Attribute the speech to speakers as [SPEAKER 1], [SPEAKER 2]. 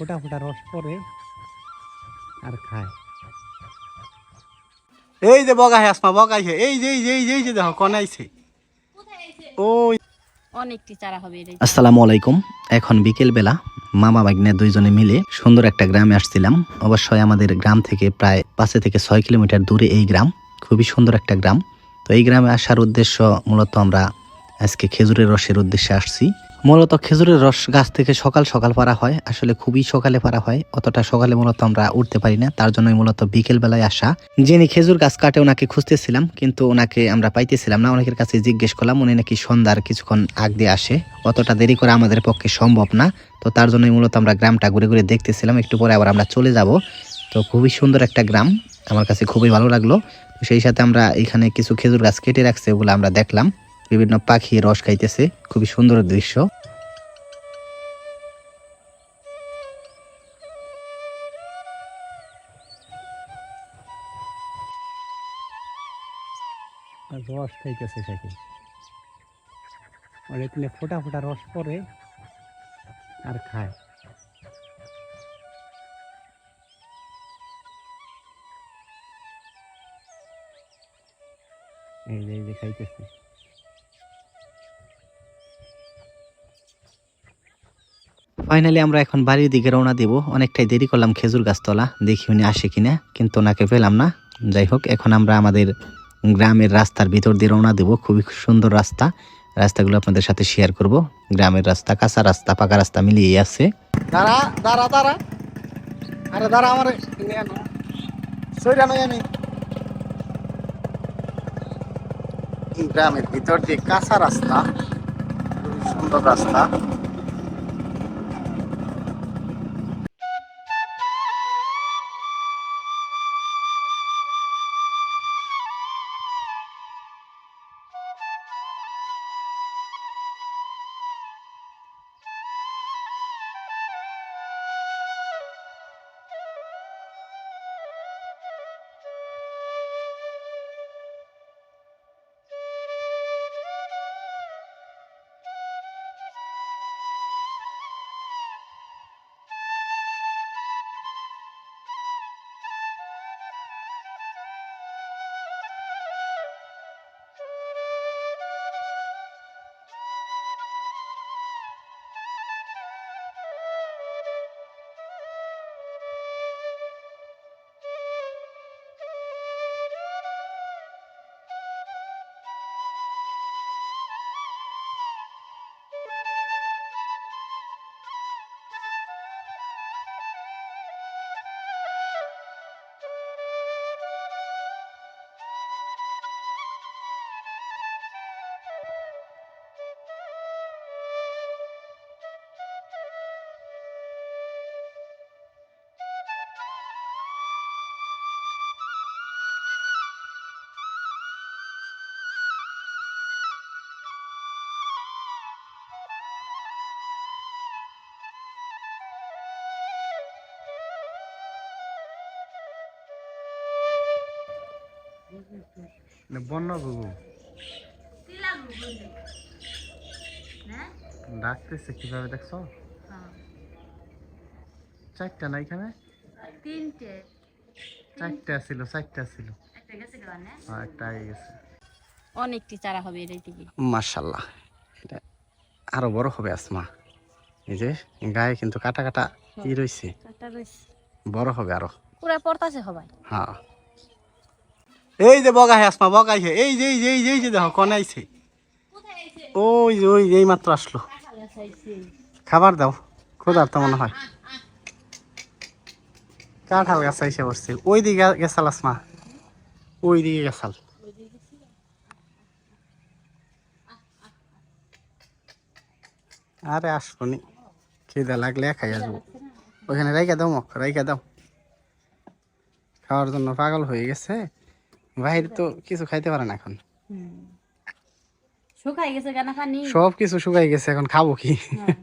[SPEAKER 1] ফোটা ফোটা রস পরে আর খায়। এই যে বগাই আসমা বগাইছে এই যে এই যে এই যে এই যে দেখো কনাইছে ওই।
[SPEAKER 2] অনেকটি চারা হবে
[SPEAKER 3] আসসালামু আলাইকুম। এখন বিকেল বেলা মামা বাগনে দুইজনে মিলে সুন্দর একটা গ্রামে আসছিলাম। অবশ্যই আমাদের গ্রাম থেকে প্রায় পাঁচে থেকে ছয় কিলোমিটার দূরে এই গ্রাম। খুবই সুন্দর একটা গ্রাম। তো এই গ্রামে আসার উদ্দেশ্য মূলত আমরা আজকে খেজুরের রসের উদ্দেশ্যে আসছি। মূলত খেজুরের রস গাছ থেকে সকাল সকাল পারা হয়। আসলে খুবই সকালে পারা হয়, অতটা সকালে মূলত আমরা উঠতে পারি না। তার জন্যই মূলত বিকেল বেলায় আসা। যিনি খেজুর গাছ কাটে, ওনাকে খুঁজতেছিলাম, কিন্তু ওনাকে আমরা পাইতেছিলাম না। অনেকের কাছে জিজ্ঞেস করলাম, উনি নাকি সন্ধ্যার কিছুক্ষণ আগ দিয়ে আসে। অতটা দেরি করে আমাদের পক্ষে সম্ভব না। তো তার জন্যই মূলত আমরা গ্রামটা ঘুরে ঘুরে দেখতেছিলাম। একটু পরে আবার আমরা চলে যাব। তো খুবই সুন্দর একটা গ্রাম। আমার কাছে খুবই ভালো লাগল। সেই সাথে আমরা এখানে কিছু খেজুর গাছ কেটে রাখছে ওগুলো আমরা দেখলাম। বিভিন্ন পাখি রস খাইতেছে। খুবই সুন্দর দৃশ্য।
[SPEAKER 1] রস খাইতেছে আর এখানে ফোটা ফোটা রস পরে আর খায়। এই যে খাইতেছে।
[SPEAKER 3] ফাইনালি আমরা এখন বাড়ির দিকে রওনা দিব। অনেকটাই দেরি করলাম খেজুর গাছতলা। দেখি উনি আসে কিনা, কিন্তু ওনাকে পেলাম না। যাই হোক, এখন আমরা আমাদের গ্রামের রাস্তার ভিতর দিয়ে রওনা দেব। খুবই সুন্দর রাস্তা। রাস্তাগুলো আপনাদের সাথে শেয়ার করব। গ্রামের রাস্তা, কাঁচা রাস্তা, পাকা রাস্তা মিলিয়ে আছে।
[SPEAKER 1] দাঁড়া দাঁড়া দাঁড়া। গ্রামের ভিতর দিয়ে কাঁচা রাস্তা সুন্দর রাস্তা। বন্য ঘুঘু ডাকতেছে কীভাবে দেখছ? চারটা না এখানে?
[SPEAKER 2] তিনটে
[SPEAKER 1] চারটা ছিল চারটা ছিল।
[SPEAKER 2] একটা গেছে গানে
[SPEAKER 1] হ্যাঁ একটা আগে গেছে।
[SPEAKER 2] অনেকটি চারা হবে
[SPEAKER 1] মার্শাল্লাহ এটা আরও বড় হবে আসমা। এই যে গায়ে কিন্তু কাটা কাটা ই রয়েছে বড় হবে আরও।
[SPEAKER 2] পুরা পড়তাছে সবাই।
[SPEAKER 1] হ্যাঁ। এই যে বগাই আসমা বগাইছে। এই যে এই যে এই যে এই যে দেখো, কনাইছে। ওই যে, ওই এই মাত্র আসলো। খাবার দাও খোদার তো মনে হয়। কাঁঠাল গাছ এসে বসছে। ওই দিকে গেছাল আসমা। ওই দিকে গেছাল। আরে আসব নি খিদে লাগলে খাই আসব ওইখানে রাইখা দাও মক রাইখা দাও। খাওয়ার জন্য পাগল হয়ে গেছে। বাইরে তো কিছু খাইতে পারে না এখন।
[SPEAKER 2] শুকাই গেছে কেন খানি
[SPEAKER 1] সব কিছু শুকাই গেছে এখন খাব কি?
[SPEAKER 2] হ্যাঁ।